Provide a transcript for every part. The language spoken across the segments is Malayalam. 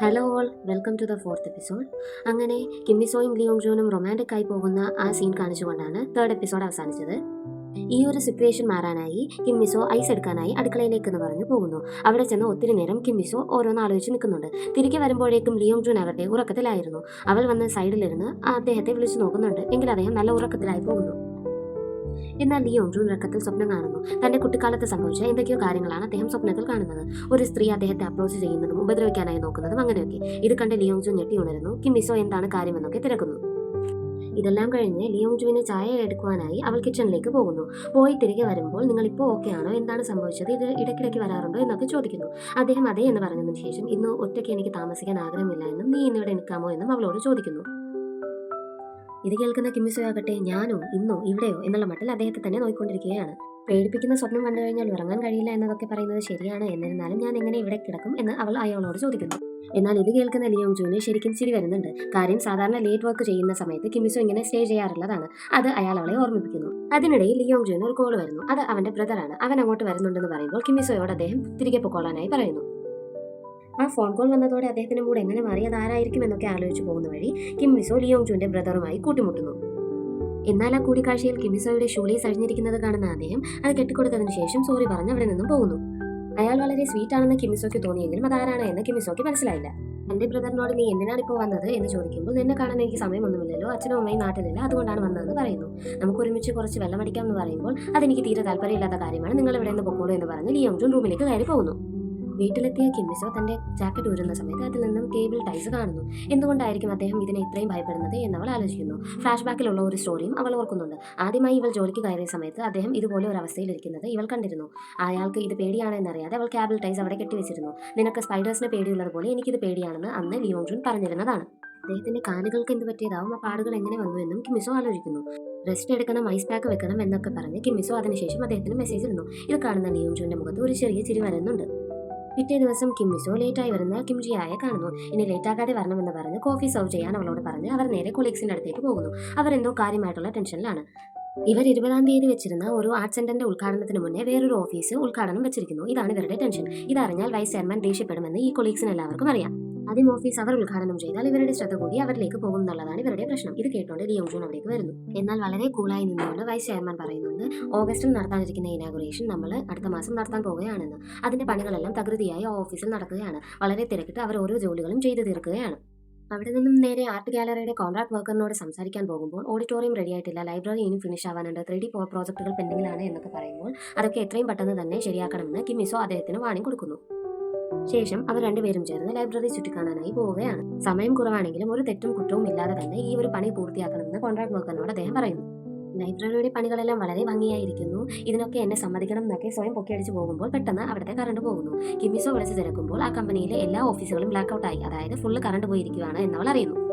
Hello all welcome to the fourth episode അങ്ങനെ കിമ്മിസോയും ലിയോങ് ജോനും റൊമാന്റിക് ആയി പോകുന്ന ആ സീൻ കാണിച്ചുകൊണ്ടാണ് തേർഡ് എപ്പിസോഡ് അവസാനിച്ചത്. ഈ ഒരു സിറ്റുവേഷൻ മാറാനായി കിമ്മിസോ ഐസ് എടുക്കാനായി അടുക്കളയിലേക്ക് എന്ന് പറഞ്ഞു പോകുന്നു. അവിടെ ചെന്ന് ഒത്തിരി നേരം കിമ്മിസോ ഓരോന്ന് ആലോചിച്ച് നിൽക്കുന്നുണ്ട്. തിരികെ വരുമ്പോഴേക്കും ലിയോങ് ജൂൻ അവരുടെ ഉറക്കത്തിലായിരുന്നു. അവൾ വന്ന് സൈഡിലിരുന്ന് അദ്ദേഹത്തെ വിളിച്ചു നോക്കുന്നുണ്ട്. എങ്കിൽ അദ്ദേഹം നല്ല ഉറക്കത്തിലായി പോകുന്നു. എന്നാൽ ലിയോ ഉറക്കത്തിൽ സ്വപ്നം കാണുന്നു. തന്റെ കുട്ടിക്കാലത്ത് സംഭവിച്ച എന്തൊക്കെയോ കാര്യങ്ങളാണ് അദ്ദേഹം സ്വപ്നത്തിൽ കാണുന്നത്. ഒരു സ്ത്രീ അദ്ദേഹത്തെ അപ്രോച്ച് ചെയ്യുന്നതും ഉപദ്രവിക്കാനായി നോക്കുന്നതും അങ്ങനെയൊക്കെ. ഇത് കണ്ട് ലിയോങ് ജു ഞെട്ടി ഉണരുന്നു. കിമ്മിസോ എന്താണ് കാര്യമെന്നൊക്കെ തിരക്കുന്നു. ഇതെല്ലാം കഴിഞ്ഞ് ലിയോങ് ജുവിന് ചായ എടുക്കുവാനായി അവൾ കിച്ചണിലേക്ക് പോകുന്നു. പോയി തിരികെ വരുമ്പോൾ നിങ്ങൾ ഇപ്പോൾ ഓക്കെ ആണോ? എന്താണ് സംഭവിച്ചത്? ഇത് ഇടയ്ക്കിടയ്ക്ക് വരാറുണ്ടോ? എന്നൊക്കെ ചോദിക്കുന്നു. അദ്ദേഹം അതെ എന്ന് പറഞ്ഞതിന് ശേഷം ഇന്ന് ഒറ്റയ്ക്ക് എനിക്ക് താമസിക്കാൻ ആഗ്രഹമില്ല എന്നും നീ ഇന്നിവിടെ നിൽക്കാമോ? എന്നും അവളോട് ചോദിക്കുന്നു. ഇത് കേൾക്കുന്ന കിമ്മിസോ ആകട്ടെ ഞാനോ ഇന്നോ ഇവിടെയോ എന്നുള്ള മട്ടിൽ അദ്ദേഹത്തെ തന്നെ നോക്കിക്കൊണ്ടിരിക്കുകയാണ് പേടിപ്പിക്കുന്ന സ്വപ്നം കണ്ടു കഴിഞ്ഞാൽ ഉറങ്ങാൻ കഴിയില്ല എന്നതൊക്കെ പറയുന്നത് ശരിയാണ്. എന്നിരുന്നാലും ഞാൻ എങ്ങനെ ഇവിടെ കിടക്കും എന്ന് അവൾ അയാളോട് ചോദിക്കുന്നു. എന്നാൽ ഇത് കേൾക്കുന്ന ലിയോങ് ജൂന് ശരിക്കും ചിരി വരുന്നുണ്ട്. കാര്യം സാധാരണ ലേറ്റ് വർക്ക് ചെയ്യുന്ന സമയത്ത് കിമിസോ ഇങ്ങനെ സ്റ്റേ ചെയ്യാറുള്ളതാണ്. അത് അയാൾ അവളെ ഓർമ്മിപ്പിക്കുന്നു. അതിനിടയിൽ ലിയോങ് ജൂന് ഒരു കോൾ വരുന്നു. അത് അവന്റെ ബ്രദറാണ്. അവൻ അങ്ങോട്ട് വരുന്നുണ്ടെന്ന് പറയുമ്പോൾ കിമിസോയോട് അദ്ദേഹം തിരികെ പൊക്കോളാനായി പറയുന്നു. ആ ഫോൺ കോൾ വന്നതോടെ അദ്ദേഹത്തിന്റെ മൂഡ് എങ്ങനെ മാറി അത് ആരായിരിക്കും എന്നൊക്കെ ആലോചിച്ചു പോകുന്ന വഴി കിം മിസോ ലിയോങ് ജൂന്റെ ബ്രദറുമായി കൂട്ടിമുട്ടുന്നു. എന്നാൽ ആ കൂടിക്കാഴ്ചയിൽ കിമിസോയുടെ ഷൂലേസ് അഴിഞ്ഞിരിക്കുന്നത് കാണുന്ന അദ്ദേഹം അത് കെട്ടിക്കൊടുത്തതിനു ശേഷം സോറി പറഞ്ഞ് അവിടെ നിന്നും പോകുന്നു. അയാൾ വളരെ സ്വീറ്റ് ആണെന്ന് കിമിസോയ്ക്ക് തോന്നിയെങ്കിലും അതാരാണ് എന്ന് കിമിസോയ്ക്ക് മനസ്സിലായില്ല. എന്റെ ബ്രദറിനോട് നീ എന്തിനാണ് ഇപ്പോൾ വന്നത്? എന്ന് ചോദിക്കുമ്പോൾ നിന്നെ കാണാൻ എനിക്ക് സമയമൊന്നുമില്ലല്ലോ. അച്ഛനും അമ്മയും നാട്ടിലില്ല. അതുകൊണ്ടാണ് വന്നതെന്ന് പറയുന്നു. നമുക്ക് ഒരുമിച്ച് കുറച്ച് വെള്ളമടിക്കാം എന്ന് പറയുമ്പോൾ അതെനിക്ക് തീരെ താല്പര്യമില്ലാത്ത കാര്യമാണ്. നിങ്ങൾ ഇവിടെ നിന്ന് പൊക്കോളൂ എന്ന് പറഞ്ഞ് ലിയോങ് ജൂൺ റൂമിലേക്ക് കയറി പോകുന്നു. വീട്ടിലെത്തിയ കിമ്മിസോ തന്റെ ജാക്കറ്റ് ഊരുന്ന സമയത്ത് അതിൽ നിന്നും കേബിൾ ടൈസ് കാണുന്നു. എന്തുകൊണ്ടായിരിക്കും അദ്ദേഹം ഇതിനെ ഇത്രയും ഭയപ്പെടുന്നത് എന്നവൾ ആലോചിക്കുന്നു. ഫ്ലാഷ് ബാക്കിലുള്ള ഒരു സ്റ്റോറിയും അവൾ ഓർക്കുന്നുണ്ട്. ആദ്യമായി ഇവൾ ജോലിക്ക് കയറിയ സമയത്ത് അദ്ദേഹം ഇതുപോലെ ഒരു അവസ്ഥയിലിരിക്കുന്നത് ഇവൾ കണ്ടിരുന്നു. അയാൾക്ക് ഇത് പേടിയാണെന്നറിയാതെ അവൾ കേബിൾ ടൈസ് അവിടെ കെട്ടിവെച്ചിരുന്നു. നിനക്ക് സ്പൈഡേഴ്സിന് പേടിയുള്ളതുപോലെ എനിക്കിത് പേടിയാണെന്ന് അന്ന് ലിയോങ് ജുൻ പറഞ്ഞിരുന്നതാണ്. അദ്ദേഹത്തിന്റെ കാലുകൾക്ക് എന്ത് പറ്റിയതാവും? ആ പാടുകൾ എങ്ങനെ വന്നു എന്നും കിമിസോ ആലോചിക്കുന്നു. റെസ്റ്റ് എടുക്കണം ഐസ് പാക്ക് വെക്കണം എന്നൊക്കെ പറഞ്ഞ് കിമിസോ അതിനുശേഷം അദ്ദേഹത്തിന് മെസ്സേജ് ഇടുന്നു. ഇത് കാണുന്ന ലിയോങ് ജുവിന്റെ മുഖത്ത് ഒരു ചെറിയ ചിരി വരുന്നുണ്ട് പിറ്റേ ദിവസം കിമ്മിസോ ലേറ്റായി വരുന്ന കിംജിയായെ കാണുന്നു. ഇനി ലേറ്റാക്കാതെ വരണമെന്ന് പറഞ്ഞ് കോഫി സെർവ് ചെയ്യാൻ അവളോട് പറഞ്ഞ് അവർ നേരെ കൊളീഗ്സിന്റെ അടുത്തേക്ക് പോകുന്നു. അവർ എന്തോ കാര്യമായിട്ടുള്ള ടെൻഷനിലാണ്. ഇവർ ഇരുപതാം തീയതി വെച്ചിരുന്ന ഒരു ആർട്ട് സെന്ററിന്റെ ഉദ്ഘാടനത്തിന് മുന്നേ വേറൊരു ഓഫീസ് ഉദ്ഘാടനം വെച്ചിരിക്കുന്നു. ഇതാണ് ഇവരുടെ ടെൻഷൻ ഇതറിഞ്ഞാൽ വൈസ് ചെയർമാൻ ദേഷ്യപ്പെടുമെന്ന് ഈ കൊളീഗ്സിന് എല്ലാവർക്കും അറിയാം. ആദ്യം ഓഫീസ് അവർ ഉദ്ഘാടനം ചെയ്താൽ ഇവരുടെ ശ്രദ്ധ കൂടി അവരിലേക്ക് പോകും എന്നുള്ളതാണ് ഇവരുടെ പ്രശ്നം. ഇത് കേട്ടോണ്ട് ലിയോങ് ജൂൺ അവിടേക്ക് വരുന്നു. എന്നാൽ വളരെ കൂളായി നിന്നുകൊണ്ട് വൈസ് ചെയർമാൻ പറയുന്നുണ്ട് ഓഗസ്റ്റിൽ നടത്താനിരിക്കുന്ന ഇനാഗുറേഷൻ നമ്മൾ അടുത്ത മാസം നടത്താൻ പോവുകയാണെന്ന്. അതിന്റെ പണികളെല്ലാം തകൃതിയായി ഓഫീസിൽ നടക്കുകയാണ്. വളരെ തിരക്കിട്ട് അവർ ഓരോ ജോലികളും ചെയ്തു തീർക്കുകയാണ്. അവിടെ നിന്നും നേരെ ആർട്ട് ഗാലറിയുടെ കോൺട്രാക്ട് വർക്കറിനോട് സംസാരിക്കാൻ പോകുമ്പോൾ ഓഡിറ്റോറിയം റെഡി ആയിട്ടില്ല. ലൈബ്രറി ഇനി ഫിനിഷ് ആവാനുണ്ട്. ത്രീ ഡി പ്രോജക്റ്റുകൾ പെൻഡിംഗിലാണ് എന്നൊക്കെ പറയുമ്പോൾ അതൊക്കെ എത്രയും പെട്ടെന്ന് തന്നെ ശരിയാക്കണമെന്ന് കിമിസോ അദ്ദേഹത്തിന് വാണി കൊടുക്കുന്നു. ശേഷം അവർ രണ്ടുപേരും ചേർന്ന് ലൈബ്രറി ചുറ്റിക്കാണാനായി പോവുകയാണ്. സമയം കുറവാണെങ്കിലും ഒരു തെറ്റും കുറ്റവും ഇല്ലാതെ തന്നെ ഈ ഒരു പണി പൂർത്തിയാക്കണമെന്ന് കോൺട്രാക്ട് വർക്കറിനോട് അദ്ദേഹം പറയുന്നു. ലൈബ്രറിയുടെ പണികളെല്ലാം വളരെ ഭംഗിയായിരിക്കുന്നു. ഇതിനൊക്കെ എന്നെ സമ്മതിക്കണം എന്നൊക്കെ സ്വയം പൊക്കിയടിച്ച് പോകുമ്പോൾ പെട്ടെന്ന് അവിടുത്തെ കറണ്ട് പോകുന്നു. കിമ്മിസോ വിളിച്ച് തിരക്കുമ്പോൾ ആ കമ്പനിയിലെ എല്ലാ ഓഫീസുകളും ബ്ലാക്ക് ഔട്ട് ആയി. അതായത് ഫുള്ള് കറണ്ട് പോയിരിക്കുകയാണ് എന്നവൾ അറിയുന്നു.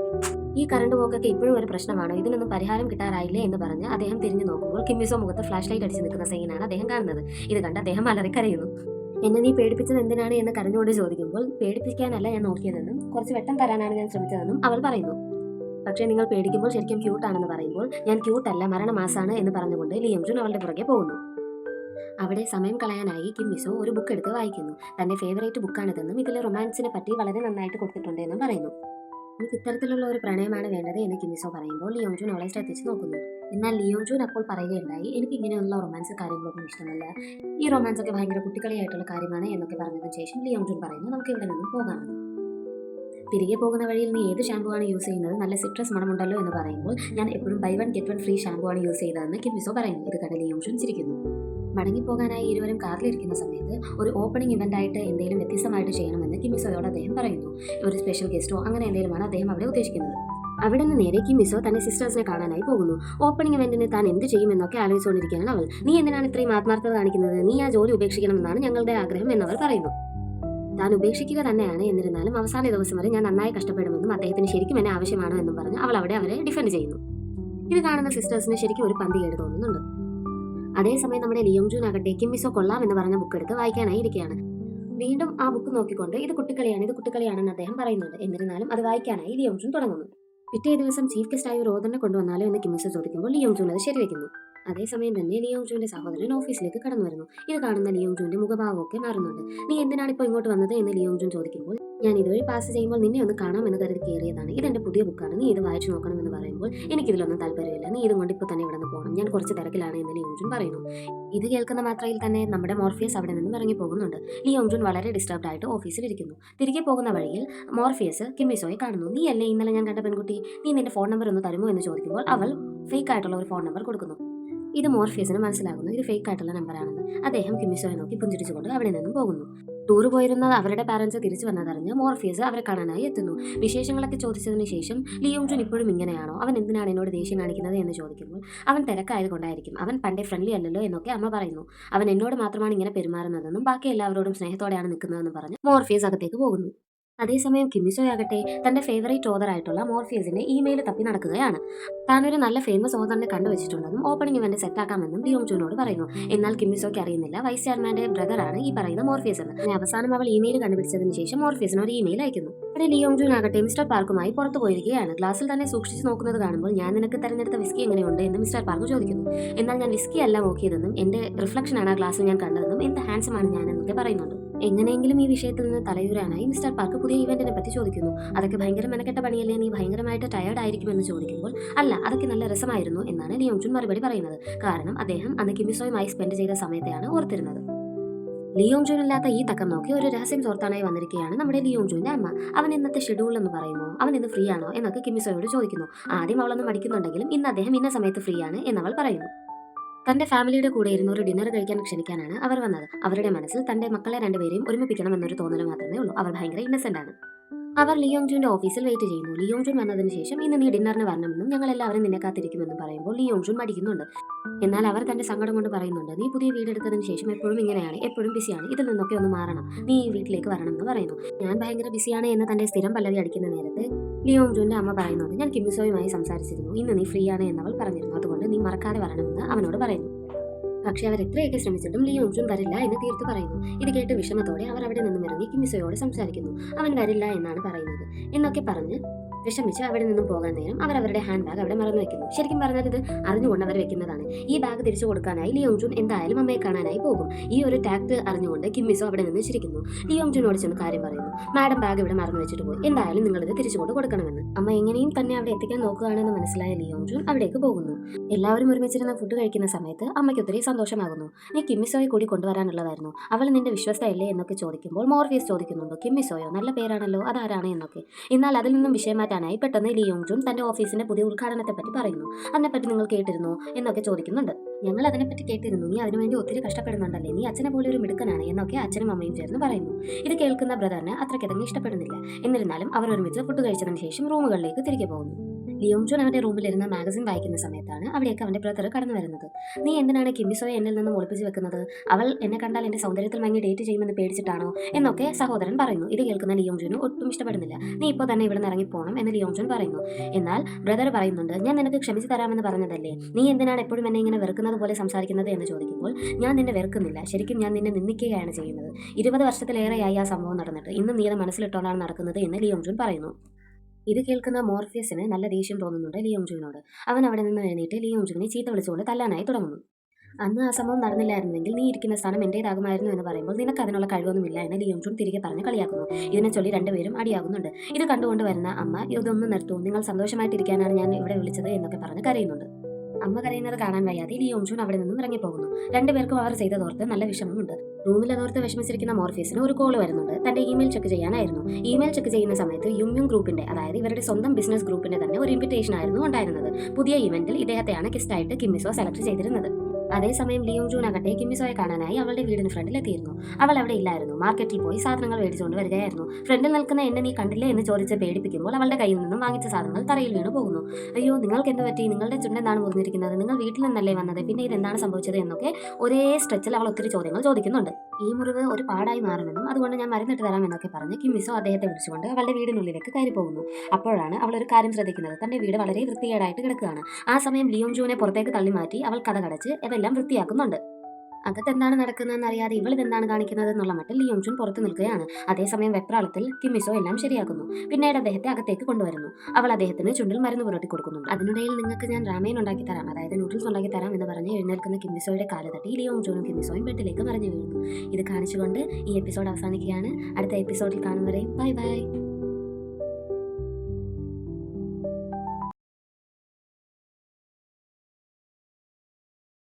ഈ കറണ്ട് പോക്കൊക്കെ ഇപ്പോഴും ഒരു പ്രശ്നമാണ്. ഇതിനൊന്നും പരിഹാരം കിട്ടാറായില്ലേ എന്ന് പറഞ്ഞ് അദ്ദേഹം തിരിഞ്ഞു നോക്കുമ്പോൾ കിമ്മിസോ മുഖത്ത് ഫ്ലാഷ് ലൈറ്റ് അടിച്ച് നിൽക്കുന്ന സീനാണ് അദ്ദേഹം കാണുന്നത്. ഇത് കണ്ട് അദ്ദേഹം അലറി കരയുന്നു എന്നെ നീ പേടിപ്പിച്ചത് എന്തിനാണ് എന്ന് കരഞ്ഞുകൊണ്ട് ചോദിക്കുമ്പോൾ പേടിപ്പിക്കാനല്ല ഞാൻ നോക്കിയതെന്നും കുറച്ച് വെട്ടം തരാനാണ് ഞാൻ ശ്രമിച്ചതെന്നും അവൾ പറയുന്നു. പക്ഷേ നിങ്ങൾ പേടിക്കുമ്പോൾ ശരിക്കും ക്യൂട്ടാണെന്ന് പറയുമ്പോൾ ഞാൻ ക്യൂട്ടല്ല മരണമാസാണ് എന്ന് പറഞ്ഞുകൊണ്ട് ലിയം ജുൻ അവളുടെ പുറകെ പോകുന്നു. അവിടെ സമയം കളയാനായി കിം കിമ്മിസോ ഒരു ബുക്ക് എടുത്ത് വായിക്കുന്നു. തന്റെ ഫേവറേറ്റ് ബുക്കാണിതെന്നും ഇതിലെ റൊമാൻസിനെ പറ്റി വളരെ നന്നായിട്ട് കൊടുത്തിട്ടുണ്ട് എന്നും പറയുന്നു. എനിക്ക് ഇത്തരത്തിലുള്ള ഒരു പ്രണയമാണ് വേണ്ടത് എന്ന് കിമിസോ പറയുമ്പോൾ ജൂൻ അവളെ ശ്രദ്ധിച്ച് നോക്കുന്നു. എന്നാൽ ജൂൻ അപ്പോൾ പറയുകയുണ്ടായി എനിക്ക് ഇങ്ങനെയുള്ള റൊമാൻസ് കാര്യങ്ങളൊന്നും ഇഷ്ടമല്ല. ഈ റൊമാൻസ് ഒക്കെ ഭയങ്കര കുട്ടികളിയായിട്ടുള്ള കാര്യമാണ് എന്നൊക്കെ പറഞ്ഞതിന് ശേഷം ജൂൻ പറയുന്നു നമുക്ക് ഇവിടെ നിന്നും പോകാം. തിരികെ പോകുന്ന വഴിയിൽ നീ ഏത് ഷാമ്പു ആണ് യൂസ് ചെയ്യുന്നത്? നല്ല സിട്രസ് മണമുണ്ടല്ലോ എന്ന് പറയുമ്പോൾ ഞാൻ എപ്പോഴും buy one get one free shampoo ആണ് യൂസ് ചെയ്തതെന്ന് കിമിസോ പറയുന്നു. ഇത് കണ്ട് ചിരിക്കുന്നു. മടങ്ങിപ്പോകാനായി ഇരുവരും കാറിലിരിക്കുന്ന സമയത്ത് ഒരു ഓപ്പണിംഗ് ഇവന്റ് ആയിട്ട് എന്തെങ്കിലും വ്യത്യസ്തമായിട്ട് ചെയ്യണമെന്ന് കിമിസോയോട് അദ്ദേഹം പറയുന്നു. ഒരു സ്പെഷ്യൽ ഗസ്റ്റോ അങ്ങനെ എന്തെങ്കിലുമാണ് അദ്ദേഹം അവിടെ ഉദ്ദേശിക്കുന്നത്. അവിടെ നിന്ന് നേരെ കിമിസോ തന്റെ സിസ്റ്റേഴ്സിനെ കാണാനായി പോകുന്നു. ഓപ്പണിംഗ് ഇവന്റിന് താൻ എന്ത് ചെയ്യുമെന്നൊക്കെ ആലോചിച്ചുകൊണ്ടിരിക്കുകയാണ് അവൾ. നീ എന്തിനാണ് ഇത്രയും ആത്മാർത്ഥത കാണിക്കുന്നത്? നീ ആ ജോലി ഉപേക്ഷിക്കണമെന്നാണ് ഞങ്ങളുടെ ആഗ്രഹം എന്നവർ പറയുന്നു. താൻ ഉപേക്ഷിക്കുക തന്നെയാണ്. എന്നിരുന്നാലും അവസാന ദിവസം വരെ ഞാൻ നന്നായി കഷ്ടപ്പെടുമെന്നും അദ്ദേഹത്തിന് ശരിക്കും എന്നെ ആവശ്യമാണോ എന്നും പറഞ്ഞ് അവൾ അവിടെ അവരെ ഡിഫെൻഡ് ചെയ്യുന്നു. ഇത് കാണുന്ന സിസ്റ്റേഴ്സിന് ശരിക്കും ഒരു പന്തികേട് തോന്നുന്നുണ്ട്. അതേസമയം നമ്മുടെ ലിയോങ് ആകട്ടെ കിമ്മിസോ കൊള്ളാം എന്ന് പറഞ്ഞ ബുക്ക് എടുത്ത് വായിക്കാനായി ഇരിക്കുകയാണ്. വീണ്ടും ആ ബുക്ക് നോക്കിക്കൊണ്ട് ഇത് കുട്ടിക്കളിയാണ് ഇത് കുട്ടിക്കളിയാണെന്ന് അദ്ദേഹം പറയുന്നുണ്ട്. എന്നിരുന്നാലും അത് വായിക്കാനായി ലിയോങ്ജുൻ തുടങ്ങുന്നു. പിറ്റേ ദിവസം ചീഫ് ഗസ്റ്റായി ഓദറിനെ കൊണ്ടുവന്നാലോ എന്ന് കിമ്മിസോ ചോദിക്കുമ്പോൾ ലിയോങ്ജുൻ അത് ശരിവെക്കുന്നു. അതേസമയം തന്നെ ലിയോങ് ജൂന്റെ സഹോദരൻ ഓഫീസിലേക്ക് കടന്നു വരുന്നു. ഇത് കാണുന്ന ലിയോങ് ജൂന്റെ മുഖഭാവമൊക്കെ മാറുന്നുണ്ട്. നീ എന്തിനാണ് ഇപ്പോൾ ഇങ്ങോട്ട് വന്നത്? എന്ന് ലിയോങ്ജുൻ ചോദിക്കുമ്പോൾ ഞാൻ ഇതുവഴി പാസ് ചെയ്യുമ്പോൾ നിന്നെ ഒന്ന് കാണാമെന്ന് കരുതി കയറിയതാണ്. ഇതെന്റെ പുതിയ ബുക്കാണ് നീ ഇത് വായിച്ചു നോക്കണമെന്ന് പറയുമ്പോൾ എനിക്കിതിലൊന്നും താല്പര്യമില്ല. നീ ഇതും കൊണ്ട് ഇപ്പോൾ തന്നെ ഇവിടെ നിന്ന് പോകണം ഞാൻ കുറച്ച് തിരക്കിലാണ് എന്ന് ലിയോങ്ജുൻ പറയുന്നു. ഇത് കേൾക്കുന്ന മാത്രയിൽ തന്നെ നമ്മുടെ മോർഫിയസ് അവിടെ നിന്നും ഇറങ്ങി പോകുന്നുണ്ട്. ലിയോങ്ജുൻ വളരെ ഡിസ്റ്റർബ്ഡ് ആയിട്ട് ഓഫീസിൽ ഇരിക്കുന്നു. തിരികെ പോകുന്ന വഴിയിൽ മോർഫിയസ് കിമ്മിസോയെ കാണുന്നു. നീ അല്ലേ ഇന്നലെ ഞാൻ കണ്ട പെൺകുട്ടി? നീ നിന്റെ ഫോൺ നമ്പർ ഒന്ന് തരുമോ? എന്ന് ചോദിക്കുമ്പോൾ അവൾ ഫേക്ക് ആയിട്ടുള്ള ഒരു ഫോൺ നമ്പർ കൊടുക്കുന്നു. ഇത് മോർഫിയസിന് മനസ്സിലാകുന്നു. ഇത് ഫേക്ക് ആയിട്ടുള്ള നമ്പറാണെന്ന് അദ്ദേഹം കിമ്മിസോയെ നോക്കി പുഞ്ചിരിച്ചുകൊണ്ട് അവിടെ നിന്നും പോകുന്നു. ടൂർ പോയിരുന്ന അവരുടെ പാരൻസ് തിരിച്ചു വന്നതറിഞ്ഞ് മോർഫിയസ് അവരെ കാണാനായി എത്തുന്നു. വിശേഷങ്ങളൊക്കെ ചോദിച്ചതിന് ശേഷം ലിയോങ്ജുൻ ഇപ്പോഴും ഇങ്ങനെയാണോ? അവൻ എന്തിനാണ് എന്നോട് ദേഷ്യം കാണിക്കുന്നത് എന്ന് ചോദിക്കുമ്പോൾ അവൻ തിരക്കായതുകൊണ്ടായിരിക്കും അവൻ പണ്ടേ ഫ്രണ്ട്ലി അല്ലല്ലോ എന്നൊക്കെ അമ്മ പറയുന്നു. അവൻ എന്നോട് മാത്രമാണ് ഇങ്ങനെ പെരുമാറുന്നതെന്നും ബാക്കി എല്ലാവരോടും സ്നേഹത്തോടെയാണ് നിൽക്കുന്നതെന്നും പറഞ്ഞ് മോർഫിയസ് അകത്തേക്ക് പോകുന്നു. അതേസമയം കിമിസോയാകട്ടെ തന്റെ ഫേവറേറ്റ് ഓതർ ആയിട്ടുള്ള മോർഫിയസിന്റെ ഇമെയിൽ തപ്പി നടക്കുകയാണ്. താനൊരു നല്ല ഫേമസ് ഓതറിനെ കണ്ടുവച്ചിട്ടുണ്ടെന്നും ഓപ്പണിംഗ് ഇവന്റ് സെറ്റാക്കാമെന്നും ലിയോങ് ജൂനോട് പറയുന്നു. എന്നാൽ കിമ്മിസോയ്ക്ക് അറിയുന്നില്ല വൈസ് ചെയർമാന്റെ ബ്രദറാണ് ഈ പറയുന്ന മോർഫിയസ് എന്ന്. അവസാനം അവൾ ഇമെയിൽ കണ്ടുപിടിച്ചതിന് ശേഷം മോർഫിയസിന് ഒരു ഇമെയിൽ അയക്കുന്നു. ഇവിടെ ലിയോങ് ജൂൻ ആകട്ടെ മിസ്റ്റർ പാർക്കുമായി പുറത്തു പോയിരിക്കുകയാണ്. ഗ്ലാസ്സിൽ തന്നെ സൂക്ഷിച്ച് നോക്കുന്നത് കാണുമ്പോൾ ഞാൻ നിനക്ക് തെരഞ്ഞെടുത്ത വിസ്കി എങ്ങനെയുണ്ട് എന്ന് മിസ്റ്റർ പാർക്ക് ചോദിക്കുന്നു. എന്നാൽ ഞാൻ വിസ്കി അല്ല നോക്കിയതെന്നും എന്റെ റിഫ്ലക്ഷനാണ് ആ ഗ്ലാസ്സിൽ ഞാൻ കണ്ടതെന്നും എന്ത് ഹാൻഡ്സമാണ് ഞാൻ എന്നൊക്കെ പറയുന്നുണ്ട്. എങ്ങനെയെങ്കിലും ഈ വിഷയത്തിൽ നിന്ന് തലയൂരാനായി മിസ്റ്റർ പാർക്ക് പുതിയ ഇവന്റിനെ പറ്റി ചോദിക്കുന്നു. അതൊക്കെ ഭയങ്കര മെനക്കെട്ട പണിയല്ലേ? നീ ഭയങ്കരമായിട്ട് ടയർഡ് ആയിരിക്കുമെന്ന് ചോദിക്കുമ്പോൾ അല്ല അതൊക്കെ നല്ല രസമായിരുന്നു എന്നാണ് ലിയോങ്ചുൻ മറുപടി പറയുന്നത്. കാരണം അദ്ദേഹം അന്ന് കിമിസോയുമായി സ്പെൻഡ് ചെയ്ത സമയത്തെയാണ് ഓർത്തിരുന്നത്. ലിയോങ്ജുൻ ഇല്ലാത്ത ഈ തക്കം നോക്കി ഒരു രഹസ്യം ചോർത്താനായി വന്നിരിക്കുകയാണ് നമ്മുടെ ലിയോങ്ജുവിന്റെ അമ്മ. അവൻ ഇന്നത്തെ ഷെഡ്യൂൾ എന്ന് പറയുമോ? അവൻ ഇന്ന് ഫ്രീ ആണോ എന്നൊക്കെ കിമിസോയോട് ചോദിക്കുന്നു. ആദ്യം അവളൊന്നും മടിക്കുന്നുണ്ടെങ്കിലും ഇന്ന് അദ്ദേഹം ഇന്ന സമയത്ത് ഫ്രീ ആണ് എന്നവൾ പറയുന്നു. തന്റെ ഫാമിലിയുടെ കൂടെ ഇരുന്ന് ഒരു ഡിന്നർ കഴിക്കാൻ ക്ഷണിക്കാനാണ് അവർ വന്നത്. അവരുടെ മനസ്സിൽ തന്റെ മക്കളെ രണ്ടുപേരെയും ഒരുമിപ്പിക്കണം എന്നൊരു തോന്നൽ മാത്രമേ ഉള്ളൂ. അവർ ഭയങ്കര ഇന്നസെന്റ് ആണ്. അവർ ലിയോങ് ജൂന്റെ ഓഫീസിൽ വെയിറ്റ് ചെയ്യുന്നു. ലിയോങ് ജൂൻ വന്നതിന് ശേഷം ഇന്ന് നീ ഡിന്നറിന് വരണമെന്നും ഞങ്ങൾ എല്ലാവരും നിന്നെ കാത്തിരിക്കുമെന്നും പറയുമ്പോൾ ലിയോങ് ജൂൻ മടിക്കുന്നുണ്ട്. എന്നാൽ അവർ തന്റെ സങ്കടം കൊണ്ട് പറയുന്നുണ്ട് നീ പുതിയ വീടെടുത്തതിന് ശേഷം എപ്പോഴും ഇങ്ങനെയാണ് എപ്പോഴും ബിസിയാണ് ഇതിൽ നിന്നൊക്കെ ഒന്ന് മാറണം. നീ ഈ വീട്ടിലേക്ക് വരണം എന്ന് പറയുന്നു. ഞാൻ ഭയങ്കര ബിസിയാണ് എന്ന് തന്റെ സ്ഥിരം പല്ലവി അടിക്കുന്ന നേരത്ത് ലിയോങ് ജൂന്റെ അമ്മ പറയുന്നുണ്ട് ഞാൻ കിമിസോയുമായി സംസാരിച്ചിരുന്നു. ഇന്ന് നീ ഫ്രീ ആണ് എന്നവൾ പറഞ്ഞിരുന്നു. അതുകൊണ്ട് നീ മറക്കാതെ വരണമെന്ന് അവനോട് പറയുന്നു. പക്ഷേ അവർ എത്രയൊക്കെ ശ്രമിച്ചിട്ടും ലിയോങ്ജുൻ വരില്ല എന്ന് തീർത്തു പറയുന്നു. ഇത് കേട്ട് വിഷമത്തോടെ അവർ അവിടെ നിന്നും ഇറങ്ങി കിമിസോയോട് സംസാരിക്കുന്നു. അവൻ വരില്ല എന്നാണ് പറയുന്നത്. എന്നൊക്കെ പറഞ്ഞ് വിഷമിച്ച് അവിടെ നിന്നും പോകാൻ നേരം അവർ അവരുടെ ഹാൻഡ് ബാഗ് അവിടെ മറന്നു വെക്കുന്നു. ശരിക്കും പറഞ്ഞാൽ ഇത് അറിഞ്ഞുകൊണ്ട് അവർ വെക്കുന്നതാണ്. ഈ ബാഗ് തിരിച്ചു കൊടുക്കാനായി ലിയോങ് ജൂൺ എന്തായാലും അമ്മയെ കാണാനായി പോകും. ഈ ഒരു ടാക്ട് അറിഞ്ഞുകൊണ്ട് കിമ്മിസോ അവിടെ നിന്ന് ചിരിക്കുന്നു. ലിയോങ് ലിയോങ്ജുനോട് ചെന്ന് കാര്യം പറയുന്നു. മാഡം ബാഗ് ഇവിടെ മറന്നു വെച്ചിട്ട് പോയി. എന്തായാലും നിങ്ങൾ ഇത് തിരിച്ചു കൊണ്ട് കൊടുക്കണമെന്ന്. അമ്മ എങ്ങനെയും തന്നെ അവിടെ എത്തിക്കാൻ നോക്കുകയാണെന്ന് മനസ്സിലായ ലിയോങ് ജൂൺ അവിടേക്ക് പോകുന്നു. എല്ലാവരും ഒരുമിച്ചിരുന്ന ഫുഡ് കഴിക്കുന്ന സമയത്ത് അമ്മയ്ക്ക് ഒത്തിരി സന്തോഷമാകുന്നു. നീ കിമ്മിസോയെ കൂടി കൊണ്ടുവരാനുള്ളതായിരുന്നു. അവൾ നിന്റെ വിശ്വസ്തയല്ലേ? എന്നൊക്കെ ചോദിക്കുമ്പോൾ മോർഫിയസ് ചോദിക്കുന്നുണ്ടോ. കിമ്മിസോയോ നല്ല പേരാണല്ലോ. അതാരാണ്? എന്നൊക്കെ. എന്നാൽ അതിൽ നിന്നും വിഷയം മാറ്റാനായി പെട്ടെന്ന് ലിയോങ് ജുൻ തന്റെ ഓഫീസിന്റെ പുതിയ ഉദ്ഘാടനത്തെ പറ്റി പറയുന്നു. അതിനെപ്പറ്റി നിങ്ങൾ കേട്ടിരുന്നു? എന്നൊക്കെ ചോദിക്കുന്നുണ്ട്. ഞങ്ങൾ അതിനെപ്പറ്റി കേട്ടിരുന്നു. നീ അതിനുവേണ്ടി ഒത്തിരി കഷ്ടപ്പെടുന്നുണ്ടല്ലേ? നീ അച്ഛനെ പോലെ ഒരു മിടുക്കനാണ് എന്നൊക്കെ അച്ഛനും അമ്മയും ചേർന്ന് പറയുന്നു. ഇത് കേൾക്കുന്ന ബ്രദറിന് അത്രയ്ക്കതങ്ങ് ഇഷ്ടപ്പെടുന്നില്ല. എന്നിരുന്നാലും അവർ ഒരുമിച്ച് ഫുഡ് കഴിച്ചതിന് ശേഷം റൂമുകളിലേക്ക് തിരികെ പോകുന്നു. ലിയോങ് അവന്റെ റൂമിലിരുന്ന് മാഗസിൻ വായിക്കുന്ന സമയത്താണ് അവിടേക്ക് അവന്റെ ബ്രദർ കടന്നു വരുന്നത്. നീ എന്തിനാണ് കിമ്മിസോയെ എന്നിൽ നിന്ന് ഒളിപ്പിച്ച് വെക്കുന്നത്? അവൾ എന്നെ കണ്ടാൽ എന്റെ സൗന്ദര്യത്തിൽ മങ്ങി ഡേറ്റ് ചെയ്യുമെന്ന് പേടിച്ചിട്ടാണോ? എന്നൊക്കെ സഹോദരൻ പറയുന്നു. ഇത് കേൾക്കുന്ന ലിയോങ് ജോന് ഒട്ടും ഇഷ്ടപ്പെടുന്നില്ല. നീ ഇപ്പോൾ തന്നെ ഇവിടെ നിന്ന് ഇറങ്ങിപ്പോകണം എന്ന് ലിയോങ് ജോൻ പറയുന്നു. എന്നാൽ ബ്രദർ പറയുന്നുണ്ട് ഞാൻ നിനക്ക് ക്ഷമിച്ചു തരാമെന്ന് പറഞ്ഞതല്ലേ? നീ എന്തിനാണ് എപ്പോഴും എന്നെ ഇങ്ങനെ വെറുക്കുന്നത് പോലെ സംസാരിക്കുന്നത്? എന്ന് ചോദിക്കുമ്പോൾ ഞാൻ നിന്നെ വെറുക്കുന്നില്ല. ശരിക്കും ഞാൻ നിന്നെ നിന്ദിക്കുകയാണ് ചെയ്യുന്നത്. ഇരുപത് വർഷത്തിലേറെയായി ആ സംഭവം നടന്നിട്ട്. ഇന്നും നീ അത് മനസ്സിലിട്ടോണ്ടാണ് നടക്കുന്നത് എന്ന് ലിയോങ് ജോൻ പറയുന്നു. ഇത് കേൾക്കുന്ന മോർഫിയസിന് നല്ല ദേഷ്യം തോന്നുന്നുണ്ട് ലിയോങ് ജുവിനോട് അവൻ അവിടെ നിന്ന് എഴുന്നേറ്റ് ലിയോങ് ജുവിനെ ചീത്ത വിളിച്ചുകൊണ്ട് തല്ലാനായി തുടങ്ങുന്നു. അന്ന് ആ സംഭവം നടന്നില്ലായിരുന്നെങ്കിൽ നീ ഇരിക്കുന്ന സ്ഥാനം എന്റേതാകുമായിരുന്നു എന്ന് പറയുമ്പോൾ നിനക്ക് അതിനുള്ള കഴിവൊന്നുമില്ല എന്ന് ലിയോങ് തിരികെ പറഞ്ഞ് കളിയാക്കുന്നു. ഇതിനെ ചൊല്ലി രണ്ടുപേരും അടിയാകുന്നുണ്ട്. ഇത് കണ്ടുകൊണ്ട് വരുന്ന അമ്മ ഇതൊന്നും നിർത്തൂ. നിങ്ങൾ സന്തോഷമായിട്ടിരിക്കാനാണ് ഞാൻ ഇവിടെ വിളിച്ചത് എന്നൊക്കെ പറഞ്ഞ് കരയുന്നുണ്ട്. അമ്മ കരയുന്നത് കാണാൻ വയ്യാതെ ലിയോങ് ജൂൺ അവിടെ നിന്നും ഇറങ്ങിപ്പോകുന്നു. രണ്ടുപേർക്കും അവർ ചെയ്തതോർത്ത് നല്ല വിഷമമുണ്ട്. റൂമിൽ അതോർത്ത് വിഷമിച്ചിരിക്കുന്ന മോർഫീസിന് ഒരു കോൾ വരുന്നുണ്ട്. തന്റെ ഇമെയിൽ ചെക്ക് ചെയ്യാനായിരുന്നു. ഇമെയിൽ ചെക്ക് ചെയ്യുന്ന സമയത്ത് യുമ്യുങ് ഗ്രൂപ്പിന്റെ അതായത് ഇവരുടെ സ്വന്തം ബിസിനസ് ഗ്രൂപ്പിന്റെ തന്നെ ഒരു ഇൻവിറ്റേഷൻ ആയിരുന്നു ഉണ്ടായിരുന്നത്. പുതിയ ഇവന്റിൽ ഇദ്ദേഹത്തെയാണ് കിസ്റ്റായിട്ട് കിമ്മിസോ സെലക്ട് ചെയ്തിരുന്നത്. അതേസമയം ലിയോങ് ജൂൺ ആകട്ടെ കിമ്മിസോയെ കാണാനായി അവളുടെ വീടിന് ഫ്രണ്ടിൽ എത്തിയിരുന്നു അവൾ അവിടെ ഇല്ലായിരുന്നു. മാർക്കറ്റിൽ പോയി സാധനങ്ങൾ മേടിച്ചുകൊണ്ട് വരികയായിരുന്നു. ഫ്രണ്ടിൽ നിൽക്കുന്ന എന്നെ നീ കണ്ടില്ലേ? എന്ന് ചോദിച്ച് പേടിപ്പിക്കുമ്പോൾ അവളുടെ കയ്യിൽ നിന്നും വാങ്ങിച്ച സാധനങ്ങൾ തറയിൽ വീണു പോകുന്നു. അയ്യോ നിങ്ങൾക്ക് എന്ത് പറ്റി? നിങ്ങളുടെ ചുണ്ടെന്താണ് മുറിഞ്ഞിരിക്കുന്നത്? നിങ്ങൾ വീട്ടിൽ നിന്നല്ലേ വന്നത്? പിന്നെ ഇതെന്താണ് സംഭവിച്ചത്? എന്നൊക്കെ ഒരേ സ്ട്രെച്ചിൽ അവൾ ഒത്തിരി ചോദ്യങ്ങൾ ചോദിക്കുന്നുണ്ട്. ഈ മുറിവ് ഒരു പാടായി മാറുമെന്നും അതുകൊണ്ട് ഞാൻ മരുന്നിട്ട് തരാമെന്നൊക്കെ പറഞ്ഞ് കിമ്മിസോ അദ്ദേഹത്തെ വിളിച്ചുകൊണ്ട് അവളുടെ വീടിനുള്ളിലേക്ക് കയറി പോകുന്നു. അപ്പോഴാണ് അവൾ ഒരു കാര്യം ശ്രദ്ധിക്കുന്നത്. തന്റെ വീട് വളരെ വൃത്തികേടായിട്ട് കിടക്കുകയാണ്. ആ സമയം ലിയോൺ ജൂനെ പുറത്തേക്ക് തള്ളി മാറ്റി അവൾ കഥ കടച്ച് അതെല്ലാം വൃത്തിയാക്കുന്നുണ്ട്. അകത്ത് എന്താണ് നടക്കുന്നതെന്ന് അറിയാതെ ഇവൾ ഇതെന്താണ് കാണിക്കുന്നത് എന്നുള്ള മട്ടിൽ ജുൻ പുറത്തു നിൽക്കുകയാണ്. അതേസമയം വെപ്രാളത്തിൽ കിമ്മിസോ എല്ലാം ശരിയാക്കുന്നു. പിന്നീട് അദ്ദേഹത്തെ അകത്തേക്ക് കൊണ്ടുവരുന്നു. അവൾ അദ്ദേഹത്തിന് ചുണ്ടിൽ മരുന്ന് പുരട്ടി കൊടുക്കുന്നു അതിനിടയിൽ നിങ്ങൾക്ക് ഞാൻ റാമേൻ ഉണ്ടാക്കി തരാം. അതായത് നൂഡിൽസ് ഉണ്ടാക്കി തരാം എന്ന് പറഞ്ഞ് എഴുന്നേൽക്കുന്ന കിമ്മിസോയുടെ കാല തട്ടി ലിയോങ് ജോനും കിമ്മിസോയും ബെഡിലേക്ക് മറിഞ്ഞു വീഴുന്നു. ഇത് കാണിച്ചുകൊണ്ട് ഈ എപ്പിസോഡ് അവസാനിക്കുകയാണ്. അടുത്ത എപ്പിസോഡിൽ കാണും വരെയും ബൈ ബൈ.